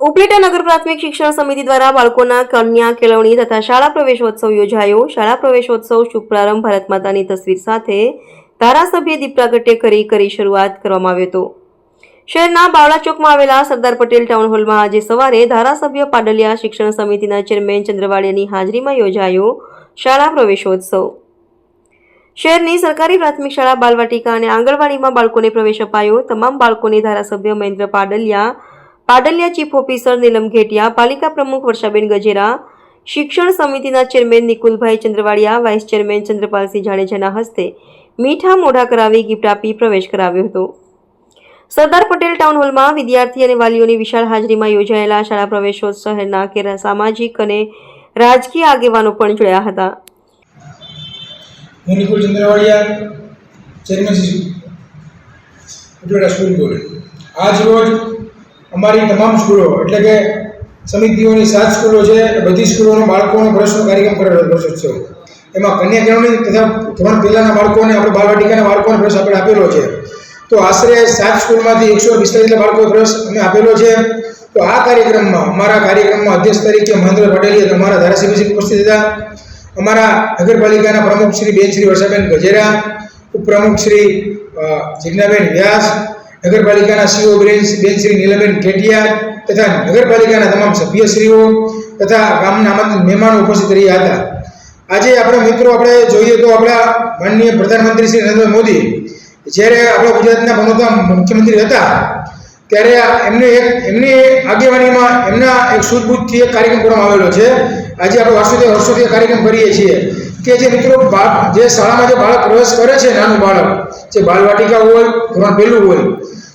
ઉપલેટા નગર પ્રાથમિક શિક્ષણ સમિતિ દ્વારા બાળકોના કન્યા, કેળવણી તથા શાળા પ્રવેશોત્સવ યોજાયો. શાળા પ્રવેશોત્સવ શુભ પ્રારંભ ભારત માતાની તસવીર સાથે ધારાસભ્ય દીપ પ્રાગટ્ય કરી કરી શરૂઆત કરવામાં આવ્યો હતો. શહેરના બાવળા ચોકમાં આવેલા સરદાર પટેલ ટાઉન હોલમાં આજે સવારે ધારાસભ્ય પાડલિયા શિક્ષણ સમિતિના ચેરમેન ચંદ્રવાડિયાની હાજરીમાં યોજાયો શાળા પ્રવેશોત્સવ. શહેરની સરકારી પ્રાથમિક શાળા બાલવાટિકા અને આંગણવાડીમાં બાળકોને પ્રવેશ અપાયો. તમામ બાળકોને ધારાસભ્ય મહેન્દ્ર પાડલિયા પાડલિયા ચીફ ઓફિસર નીલમ ઘેટિયા, પાલિકા પ્રમુખ વર્ષાબેન ગજેરા, શિક્ષણ સમિતિના chairman Nikulbhai Chandravadiya, vice chairman Chandrapalsinh જાડેજાના હસ્તે મીઠા મોઢા કરાવી ગિફ્ટ આપી પ્રવેશ કરાવ્યો હતો. સરદાર પટેલ ટાઉન હોલમાં વિદ્યાર્થી અને વાલીઓની વિશાળ હાજરીમાં યોજાયેલા શાળા પ્રવેશોત્સવ શહેરના કે સામાજિક અને રાજકીય આગેવાનો પણ જોડાયા હતા. ચંદ્રવાડિયા આજ રોજ અમારી તમામ સ્કૂલો, એટલે કે સમિતિઓની સાત સ્કૂલો છે બધી સ્કૂલોના બાળકોનો પ્રશ્નો કાર્યક્રમ કરેલો પ્રશોત્સવ એમાં કન્યા કેળવણી તથા ધોરણ પહેલાંના બાળકોને, આપણે બાલવાટિકાના બાળકોને પ્રશ્ન આપણે આપેલો છે. તો આશરે સાત સ્કૂલમાંથી એકસો પિસ્તાલીસ બાળકો પ્રવેશ અમે આપેલો છે. તો આ કાર્યક્રમમાં, અમારા કાર્યક્રમમાં અધ્યક્ષ તરીકે મહેન્દ્ર પટેલે અમારા ધારાસભ્યશ્રી ઉપસ્થિત હતા. અમારા નગરપાલિકાના પ્રમુખ શ્રી બેન શ્રી વર્ષાબેન ગજેરા, ઉપપ્રમુખ શ્રી જિજ્ઞાબેન વ્યાસ નગરપાલિકાના સીઓ બેન બેન શ્રી નીલબેન કેટિયા તથા નગરપાલિકાના તમામ સભ્યશ્રીઓ તથા ગામના મહેમાનો ઉપસ્થિત રહ્યા હતા. આજે આપણા મિત્રો આપણે જોઈએ તો આપણા માનનીય પ્રધાનમંત્રી શ્રી નરેન્દ્ર મોદી, જ્યારે આપણા ગુજરાતના બનોતા મુખ્યમંત્રી હતા, ત્યારે એમને એક એમની આગેવાનીમાં એમના એક સૂઝબૂઝથી એક કાર્યક્રમ કરવામાં આવેલો છે. આજે આપણે વર્ષોથી વર્ષોથી કાર્યક્રમ કરીએ છીએ. કે જે મિત્રો જે શાળામાં જે બાળક પ્રવેશ કરે છે નાનું બાળક, જે બાલવાટિકા હોય ધોરણ પહેલું હોય,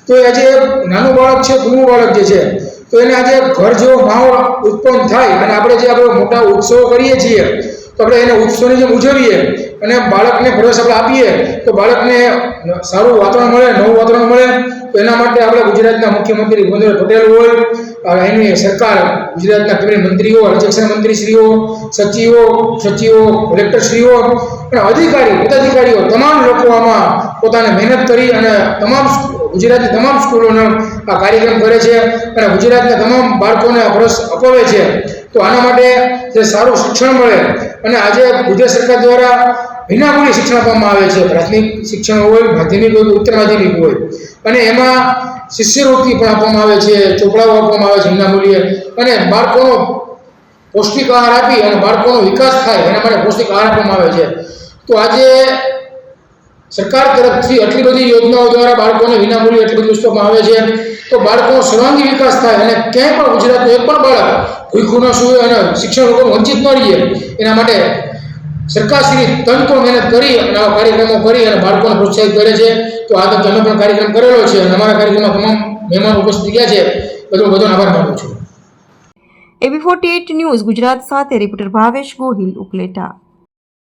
તો એ જે નાનું બાળક છે કુમું બાળક જે છે, તો એને આજે ઘર જેવો માહોલ ઉત્પન્ન થાય અને આપણે જે આપણે મોટા ઉત્સવો કરીએ છીએ, તો આપણે એને ઉત્સવની જેમ ઉજવીએ અને બાળકને પ્રવેશ આપણે આપીએ, તો બાળકને સારું વાતાવરણ મળે, નવું વાતાવરણ મળે, તો એના માટે આપણે ગુજરાતના મુખ્યમંત્રી ભૂપેન્દ્ર પટેલ હોય એની સરકાર ગુજરાતના કેબિનેટ મંત્રીઓ અધ્યક્ષ મંત્રીશ્રીઓ, સચિવો સચિવો, કલેક્ટરશ્રીઓ અને અધિકારીઓ, પદાધિકારીઓ, તમામ લોકો આમાં પોતાને મહેનત કરી અને તમામ ગુજરાતની તમામ સ્કૂલોનો આ કાર્યક્રમ કરે છે અને ગુજરાતના તમામ બાળકોને આ અપાવે છે. તો આના માટે જે સારું શિક્ષણ મળે અને આજે ગુજરાત સરકાર દ્વારા વિનામૂલ્યે શિક્ષણ આપવામાં આવે છે. પ્રાથમિક શિક્ષણ હોય, માધ્યમિક હોય ઉત્તર માધ્યમિક હોય. અને એમાં શિષ્યવૃત્તિ પણ આપવામાં આવે છે, ચોપડાઓ આપવામાં આવે છે વિનામૂલ્ય અને બાળકોનો પૌષ્ટિક આહાર આપી અને બાળકોનો વિકાસ થાય એના માટે પૌષ્ટિક આહાર આપવામાં આવે છે. તો આજે સરકાર તરફથી આટલી બધી યોજનાઓ દ્વારા બાળકોને વિનામૂલ્યે એટલી બધી વસ્તુમાં આવે છે. તો બાળકોનો સર્વાંગી વિકાસ થાય અને ક્યાંય પણ ગુજરાતનું એક પણ બાળક ભૂખ્યું ન સુવે અને શિક્ષણ લોકો વંચિત ન રહીએ એના માટે સરકારશ્રી તંત્રો મહેનત કરી અને આવા કાર્યક્રમો કરી અને બાળકોને પ્રોત્સાહિત કરે છે. તો આ તો તમે પણ કાર્યક્રમ કરેલો છે અને અમારા કાર્યક્રમમાં તમામ મહેમાન ઉપસ્થિત ગયા છે. બધો બધો આભાર માનું છું. એબી ફોર્ટી ન્યૂઝ ગુજરાત સાથે, રિપોર્ટર ભાવેશ ગોહિલ ઉપલેટા.